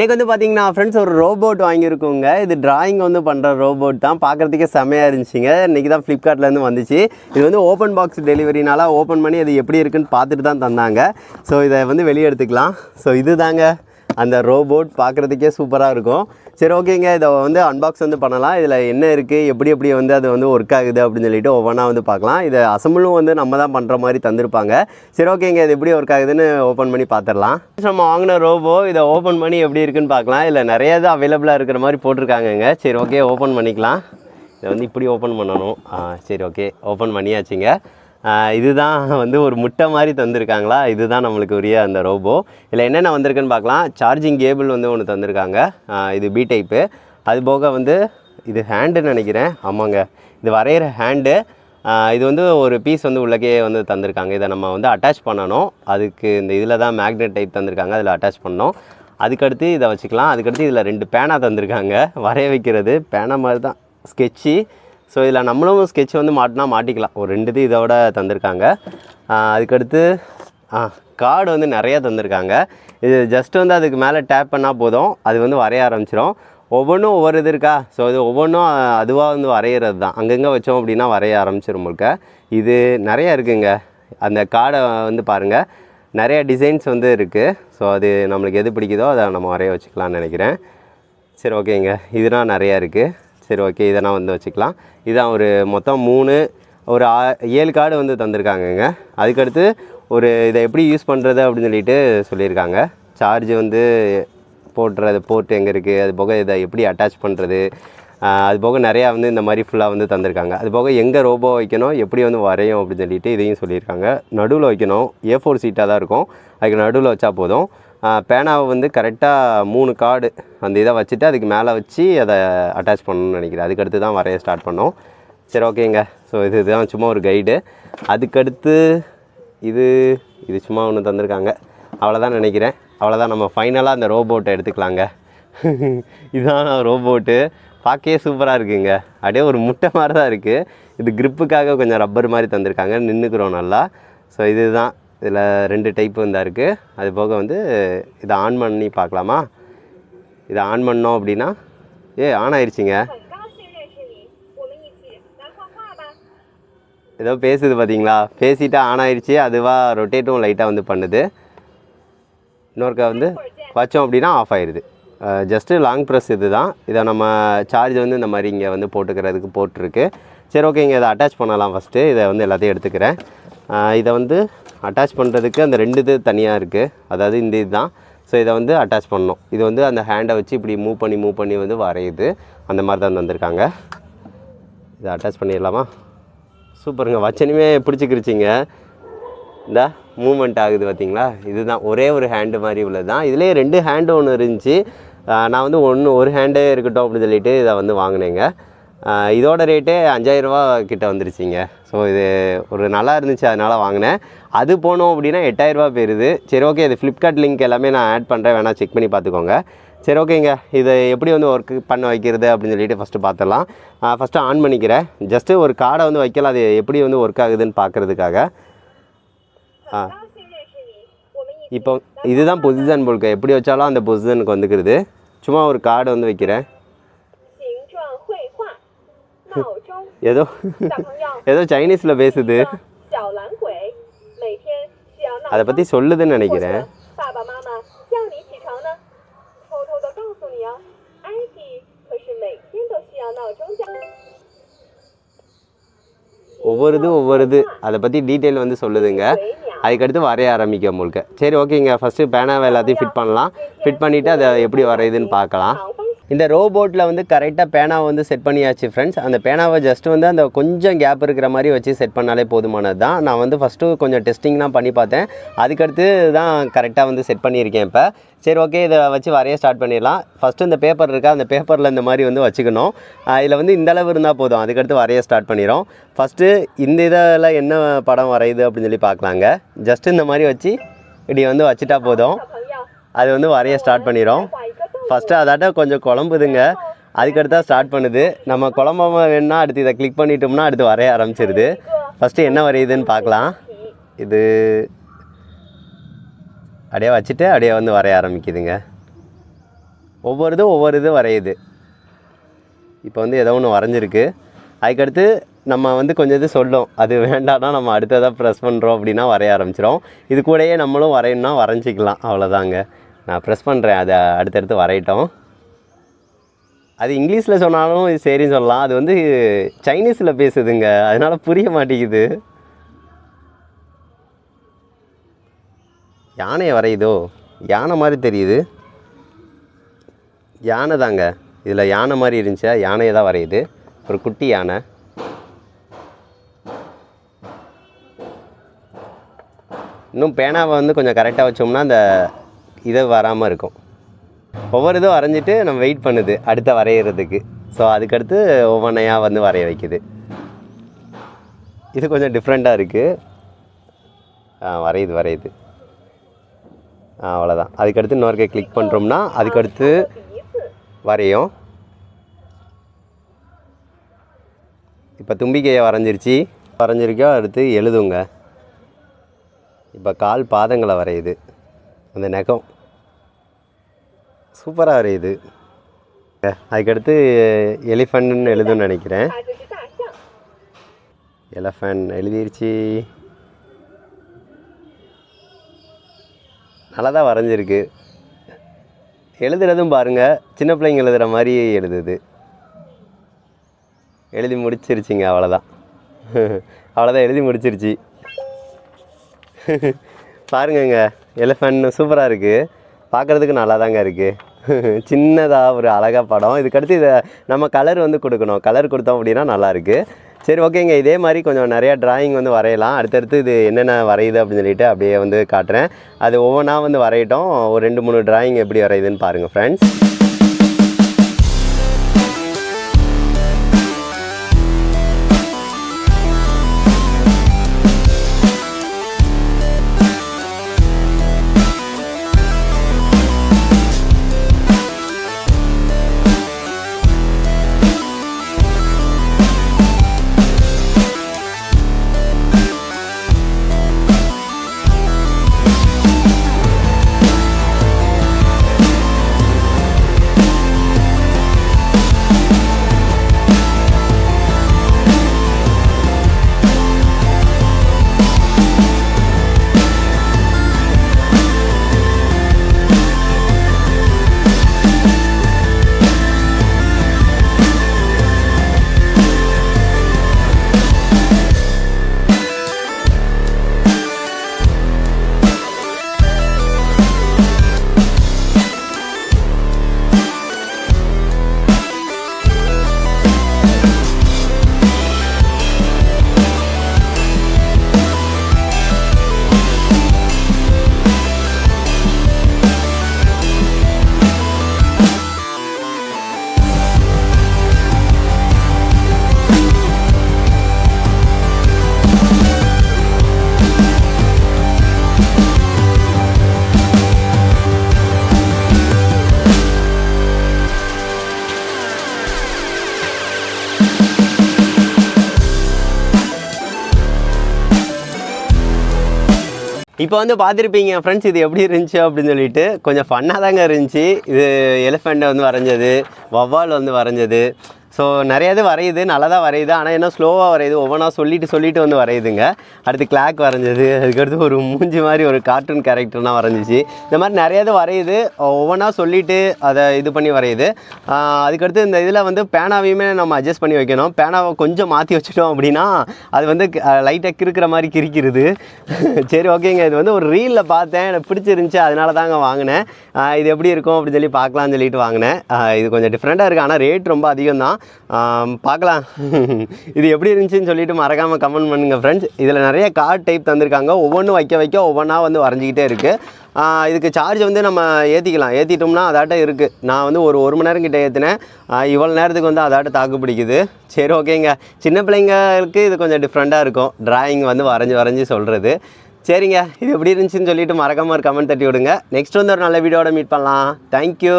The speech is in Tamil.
இன்றைக்கி வந்து பார்த்தீங்கன்னா ஃப்ரெண்ட்ஸ் ஒரு ரோபோட் வாங்கியிருக்கோங்க. இது டிராயிங் வந்து பண்ணுற ரோபோட் தான். பார்க்குறதுக்கே செமையாக இருந்துச்சுங்க. இன்றைக்கி தான் ஃப்ளிப்கார்ட்லேருந்து வந்துச்சு. இது வந்து ஓப்பன் பாக்ஸ் டெலிவரினால ஓப்பன் பண்ணி அது எப்படி இருக்குன்னு பார்த்துட்டு தான் தந்தாங்க. ஸோ இதை வந்து வெளியே எடுத்துக்கலாம். ஸோ இது தாங்க அந்த ரோபோட் பார்க்குறதுக்கே சூப்பராக இருக்கும். சரி ஓகேங்க இதை வந்து அன்பாக்ஸ் வந்து பண்ணலாம். இதில் என்ன இருக்குது எப்படி எப்படி வந்து அது வந்து ஒர்க் ஆகுது அப்படின்னு சொல்லிட்டு ஒவ்வொன்றா வந்து பார்க்கலாம். இதை அசம்பிளும் வந்து நம்ம தான் பண்ணுற மாதிரி தந்திருப்பாங்க. சரி ஓகேங்க இது எப்படி ஒர்க் ஆகுதுன்னு ஓப்பன் பண்ணி பார்த்துடலாம். நம்ம வாங்கின ரோபோ இதை ஓப்பன் பண்ணி எப்படி இருக்குன்னு பார்க்கலாம். இதில் நிறைய இது அவைலபிளாக இருக்கிற மாதிரி போட்டிருக்காங்கங்க சரி ஓகே ஓப்பன் பண்ணிக்கலாம். இதை வந்து இப்படி ஓப்பன் பண்ணணும். ஆ சரி ஓகே ஓப்பன் பண்ணியாச்சுங்க. இதுதான் வந்து ஒரு முட்டை மாதிரி தந்திருக்காங்களா? இதுதான் நம்மளுக்கு உரிய அந்த ரோபோ. இதில் என்னென்ன வந்திருக்குன்னு பார்க்கலாம். சார்ஜிங் கேபிள் வந்து ஒன்று தந்திருக்காங்க. இது பி டைப்பு அது போக வந்து இது ஹேண்டுன்னு நினைக்கிறேன். ஆமாங்க. இது வரைகிற ஹேண்டு இது வந்து ஒரு பீஸ் வந்து உள்ளக்கே வந்து தந்திருக்காங்க. இதை நம்ம வந்து அட்டாச் பண்ணணும். அதுக்கு இந்த இதில் தான் மேக்னெட் டைப் தந்திருக்காங்க. அதில் அட்டாச் பண்ணோம் அதுக்கடுத்து இதை வச்சுக்கலாம். அதுக்கடுத்து இதில் ரெண்டு பேனா தந்திருக்காங்க. வரைய வைக்கிறது. பேனா மாதிரி தான். ஸ்கெட்சி ஸோ இதில் நம்மளும் ஸ்கெட்ச் வந்து மாட்டினா மாட்டிக்கலாம். ஒரு ரெண்டு இது இதோட தந்திருக்காங்க. அதுக்கடுத்து ஆ கார்டு வந்து நிறையா தந்திருக்காங்க. இது ஜஸ்ட் வந்து அதுக்கு மேலே டேப் பண்ணால் போதும். அது வந்து வரைய ஆரம்பிச்சிடும் ஒவ்வொன்றும் ஒவ்வொரு இது இருக்கா? ஸோ இது ஒவ்வொன்றும் அதுவாக வந்து வரைகிறது தான் அங்கங்கே வச்சோம் அப்படின்னா வரைய ஆரம்பிச்சிடும் முழுக்க இது நிறையா இருக்குங்க. அந்த கார்டை வந்து பாருங்கள் நிறையா டிசைன்ஸ் வந்து இருக்குது ஸோ அது நம்மளுக்கு எது பிடிக்குதோ அதை நம்ம வரைய வச்சுக்கலாம்னு நினைக்கிறேன். சரி ஓகேங்க இதுனால் நிறையா இருக்குது சரி ஓகே இதை நான் வந்து வச்சுக்கலாம். இதான் ஒரு மொத்தம் மூணு ஒரு ஆ ஏழு கார்டு வந்து தந்திருக்காங்கங்க. அதுக்கடுத்து ஒரு இதை எப்படி யூஸ் பண்ணுறது அப்படின்னு சொல்லிட்டு சொல்லியிருக்காங்க. சார்ஜ் வந்து போடுறது போர்ட் எங்கே இருக்குது அது போக இதை எப்படி அட்டாச் பண்ணுறது அது போக நிறையா வந்து இந்த மாதிரி ஃபுல்லாக வந்து தந்திருக்காங்க. அது போக எங்கே ரோபோ வைக்கணும் எப்படி வந்து வரையும் அப்படின்னு சொல்லிட்டு இதையும் சொல்லியிருக்காங்க. நடுவில் வைக்கணும் ஏ ஃபோர் சீட்டாக தான் இருக்கும். அதுக்கு நடுவில் வச்சா போதும். பேனாவை வந்து கரெக்டாக மூணு கார்டு அந்த இதை வச்சுட்டு அதுக்கு மேலே வச்சு அதை அட்டாச் பண்ணணும்னு நினைக்கிறேன். அதுக்கடுத்து தான் வரைய ஸ்டார்ட் பண்ணோம். சரி ஓகேங்க ஸோ இது இதுதான் சும்மா ஒரு கைடு அதுக்கடுத்து இது இது சும்மா ஒன்று தந்திருக்காங்க. அவ்வளோதான் நினைக்கிறேன். அவ்வளோதான் நம்ம ஃபைனலாக அந்த ரோபோட்டை எடுத்துக்கலாங்க. இதுதான் ரோபோட்டு பார்க்கவே சூப்பராக இருக்குங்க. அப்படியே ஒரு முட்டை மாதிரி தான் இருக்குது இது க்ரிப்புக்காக கொஞ்சம் ரப்பர் மாதிரி தந்திருக்காங்க. நின்றுக்குறோம் நல்லா. ஸோ இதுதான். இதில் ரெண்டு டைப்பு இருந்தால் இருக்குது அது போக வந்து இதை ஆன் பண்ணி பார்க்கலாமா? இதை ஆன் பண்ணோம் அப்படின்னா ஏ ஆன் ஆயிடுச்சிங்க ஏதோ பேசுது பார்த்தீங்களா? பேசிட்டு ஆன் ஆயிடுச்சு அதுவாக ரொட்டேட்டும் லைட்டாக வந்து பண்ணுது. இன்னொருக்கா வந்து வச்சோம் அப்படின்னா ஆஃப் ஆயிடுது ஜஸ்ட்டு லாங் ப்ரெஸ் இது தான் இதை நம்ம சார்ஜ் வந்து இந்த மாதிரி இங்கே வந்து போட்டுக்கிறதுக்கு போட்டிருக்கு. சரி ஓகேங்க இதை அட்டாச் பண்ணலாம் ஃபஸ்ட்டு இதை வந்து எல்லாத்தையும் எடுத்துக்கிறேன். இதை வந்து அட்டாச் பண்ணுறதுக்கு அந்த ரெண்டு இது தனியாக இருக்குது அதாவது இந்த இதுதான். ஸோ இதை வந்து அட்டாச் பண்ணணும். இது வந்து அந்த ஹேண்டை வச்சு இப்படி மூவ் பண்ணி மூவ் பண்ணி வந்து வரையுது. அந்த மாதிரி தான் வந்திருக்காங்க இதை அட்டாச் பண்ணிடலாமா? சூப்பருங்க வச்சனுமே பிடிச்சிக்கிருச்சிங்க. இந்த மூமெண்ட் ஆகுது பார்த்தீங்களா இதுதான். ஒரே ஒரு ஹேண்டு மாதிரி உள்ளது தான் இதுலேயே ரெண்டு ஹேண்டு ஒன்று இருந்துச்சு. நான் வந்து ஒன்று ஒரு ஹேண்டே இருக்கட்டும் அப்படின்னு சொல்லிட்டு இதை வந்து வாங்கினேங்க. இதோட ரேட்டு அஞ்சாயிரரூபா கிட்டே வந்துருச்சுங்க. ஸோ இது ஒரு நல்லா இருந்துச்சு அதனால் வாங்கினேன். அது போனோம் அப்படின்னா எட்டாயிரரூபா போயிருது. சரி ஓகே இது ஃப்ளிப்கார்ட் லிங்க் எல்லாமே நான் ஆட் பண்ணுறேன் வேணால் செக் பண்ணி பார்த்துக்கோங்க. சரி ஓகேங்க இதை எப்படி வந்து ஒர்க் பண்ண வைக்கிறது அப்படின்னு சொல்லிட்டு ஃபஸ்ட்டு பார்த்துடலாம். ஃபஸ்ட்டு ஆன் பண்ணிக்கிறேன். ஜஸ்ட்டு ஒரு கார்டை வந்து வைக்கலாம். அது எப்படி வந்து ஒர்க் ஆகுதுன்னு பார்க்குறதுக்காக. இப்போ இதுதான் பொசிசன் போல்க. எப்படி வச்சாலும் அந்த பொசிசனுக்கு வந்துக்கிறது. சும்மா ஒரு கார்டு வந்து வைக்கிறேன். ஏதோ ஏதோ சைனீஸில் பேசுது அதை பற்றி சொல்லுதுன்னு நினைக்கிறேன் ஒவ்வொரு இது ஒவ்வொரு இது அதை பற்றி டீட்டெயில் வந்து சொல்லுதுங்க. அதுக்கடுத்து வரைய ஆரம்பிக்கும் உங்களுக்கு சரி ஓகேங்க ஃபஸ்ட்டு பேனாவை எல்லாத்தையும் ஃபிட் பண்ணலாம். ஃபிட் பண்ணிவிட்டு அதை எப்படி வரையுதுன்னு பார்க்கலாம். இந்த ரோபோட்டில் வந்து கரெக்டாக பேனாவை வந்து செட் பண்ணியாச்சு ஃப்ரெண்ட்ஸ் அந்த பேனாவை ஜஸ்ட் வந்து அந்த கொஞ்சம் கேப் இருக்கிற மாதிரி வச்சு செட் பண்ணாலே போதுமானது தான் நான் வந்து ஃபஸ்ட்டு கொஞ்சம் டெஸ்டிங்லாம் பண்ணி பார்த்தேன். அதுக்கடுத்து தான் கரெக்டாக வந்து செட் பண்ணியிருக்கேன் இப்போ. சரி ஓகே இதை வச்சு வரைய ஸ்டார்ட் பண்ணிடலாம். ஃபஸ்ட்டு இந்த பேப்பர் இருக்கா? அந்த பேப்பரில் இந்த மாதிரி வந்து வச்சுக்கணும். இதில் வந்து இந்தளவு இருந்தால் போதும். அதுக்கடுத்து வரைய ஸ்டார்ட் பண்ணிடும் ஃபஸ்ட்டு இந்த இதில் என்ன படம் வரையுது அப்படின்னு சொல்லி பார்க்கலாங்க. ஜஸ்ட் இந்த மாதிரி வச்சு இப்படி வந்து வச்சுட்டா போதும். அது வந்து வரைய ஸ்டார்ட் பண்ணிடும் ஃபஸ்ட்டு அதாட்ட கொஞ்சம் குழம்புதுங்க. அதுக்கடுத்தா ஸ்டார்ட் பண்ணுது. நம்ம குழம்பாம வேணும்னா அடுத்து இதை கிளிக் பண்ணிட்டோம்னா அடுத்து வரைய ஆரம்பிச்சிருது. ஃபஸ்ட்டு என்ன வரையுதுன்னு பார்க்கலாம். இது அப்படியே வச்சுட்டு அப்படியே வந்து வரைய ஆரம்பிக்குதுங்க. ஒவ்வொரு இது ஒவ்வொரு இது வரையுது. இப்போ வந்து ஏதோ ஒன்று வரைஞ்சிருக்கு. அதுக்கடுத்து நம்ம வந்து கொஞ்சம் இது சொல்லும். அது வேண்டாம்னா நம்ம அடுத்ததாக ப்ரெஸ் பண்ணுறோம் அப்படின்னா வரைய ஆரம்பிச்சிடும் இது கூடயே நம்மளும் வரையணும்னா வரைஞ்சிக்கலாம். அவ்வளோதாங்க நான் ப்ரெஸ் பண்ணுறேன் அதை அடுத்தடுத்து வரையட்டும். அது இங்கிலீஷில் சொன்னாலும் சரின்னு சொல்லலாம். அது வந்து சைனீஸில் பேசுதுங்க. அதனால புரிய மாட்டேங்குது. யானையை வரையுதோ? யானை மாதிரி தெரியுது. யானை தாங்க. இதில் யானை மாதிரி இருந்துச்சா? யானையை தான் வரையுது. ஒரு குட்டி யானை. இன்னும் பேனாவை வந்து கொஞ்சம் கரெக்டாக வச்சோம்னா அந்த இதை வராமல் இருக்கும். ஒவ்வொரு இதுவும் வரைஞ்சிட்டு நம்ம வெயிட் பண்ணுது அடுத்த வரைகிறதுக்கு ஸோ அதுக்கடுத்து ஒவ்வொன்றையாக வந்து வரைய வைக்குது. இது கொஞ்சம் டிஃப்ரெண்ட்டாக இருக்குது ஆ வரையுது வரையுது. ஆ அவ்வளோதான் அதுக்கடுத்து இன்னொருக்கை கிளிக் பண்ணுறோம்னா அதுக்கடுத்து வரையும். இப்போ தும்பிக்கையை வரைஞ்சிருச்சு. வரைஞ்சிருக்கோ அடுத்து எழுதுங்க. இப்போ கால் பாதங்களை வரையுது. அந்த நெகம். சூப்பராக வரையுது. அதுக்கடுத்து எலிஃபண்ட்னு எழுதுன்னு நினைக்கிறேன். எலஃபண்ட் எழுதிருச்சு. நல்லா தான் வரைஞ்சிருக்கு. எழுதுறதும் பாருங்கள் சின்ன பிள்ளைங்க எழுதுகிற மாதிரி எழுதுது. எழுதி முடிச்சிருச்சிங்க அவ்வளோதான் அவ்வளோதான் எழுதி முடிச்சிருச்சு. பாருங்கங்க எலிஃபண்ட் சூப்பராக இருக்குது பார்க்குறதுக்கு நல்லா தாங்க இருக்குது சின்னதாக ஒரு அழகாக படம். இதுக்கடுத்து இதை நம்ம கலர் வந்து கொடுக்கணும். கலர் கொடுத்தோம் அப்படின்னா நல்லாயிருக்கு சரி ஓகேங்க இதே மாதிரி கொஞ்சம் நிறையா ட்ராயிங் வந்து வரையலாம். அடுத்தடுத்து இது என்னென்ன வரையுது அப்படின்னு சொல்லிட்டு அப்படியே வந்து காட்டுறேன். அது ஒவ்வொன்றா வந்து வரையட்டும். ஒரு ரெண்டு மூணு ட்ராயிங் எப்படி வரையுதுன்னு பாருங்கள் ஃப்ரெண்ட்ஸ் இப்போ வந்து பார்த்துருப்பீங்க ஃப்ரெண்ட்ஸ் இது எப்படி இருந்துச்சு? அப்படின்னு சொல்லிட்டு. கொஞ்சம் ஃபன்னாக தாங்க இருந்துச்சு. இது எலிஃபெண்ட்டை வந்து வரைஞ்சது வவ்வால் வந்து வரைஞ்சது. ஸோ நிறைய இது வரையுது நல்லா தான் வரையுது. ஆனால் என்ன ஸ்லோவாக வரையுது. ஒவ்வொன்றா சொல்லிட்டு சொல்லிட்டு வந்து வரையுதுங்க. அடுத்து கிளாக் வரைஞ்சது. அதுக்கடுத்து ஒரு மூஞ்சி மாதிரி ஒரு கார்ட்டூன் கேரக்டர்லாம் வரைஞ்சிச்சு. இந்த மாதிரி நிறைய இது வரையுது. ஒவ்வொன்றா சொல்லிவிட்டு அதை இது பண்ணி வரையுது. அதுக்கடுத்து இந்த இதில் வந்து பேனாவையுமே நம்ம அட்ஜஸ்ட் பண்ணி வைக்கணும். பேனாவை கொஞ்சம் மாற்றி வச்சுட்டோம் அப்படின்னா அது வந்து லைட்டாக கிறுக்கிற மாதிரி கிரிக்கிறது சரி ஓகேங்க. இது வந்து ஒரு ரீலில் பார்த்தேன். எனக்கு பிடிச்சிருந்துச்சி. அதனால தாங்க வாங்கினேன். இது எப்படி இருக்கும் அப்படின்னு சொல்லி பார்க்கலாம்னு சொல்லிட்டு வாங்கினேன். இது கொஞ்சம் டிஃப்ரெண்ட்டாக இருக்குது ஆனால் ரேட் ரொம்ப அதிகம் தான் பார்க்கலாம். இது எப்படி இருந்துச்சுன்னு சொல்லிட்டு மறக்காமல் கமெண்ட் பண்ணுங்கள் ஃப்ரெண்ட்ஸ் இதில் நிறைய கார்டு டைப் தந்திருக்காங்க. ஒவ்வொன்றும் வைக்க வைக்க ஒவ்வொன்றா வந்து வரைஞ்சிக்கிட்டே இருக்குது இதுக்கு சார்ஜ் வந்து நம்ம ஏற்றிக்கலாம் ஏற்றிட்டோம்னா அதாட்டம் இருக்குது நான் வந்து ஒரு ஒரு மணி நேரம் கிட்டே ஏற்றினேன் இவ்வளோ நேரத்துக்கு வந்து அதாட்டம் தாக்கு பிடிக்குது. சரி ஓகேங்க சின்ன பிள்ளைங்களுக்கு இது கொஞ்சம் டிஃப்ரெண்ட்டாக இருக்கும். டிராயிங் வந்து வரைஞ்சி வரைஞ்சி சொல்கிறது சரிங்க. இது எப்படி இருந்துச்சுன்னு சொல்லிட்டு மறக்காமல் ஒரு கமெண்ட் தட்டி விடுங்க. நெக்ஸ்ட் வந்து ஒரு நல்ல வீடியோட மீட் பண்ணலாம். தேங்க்யூ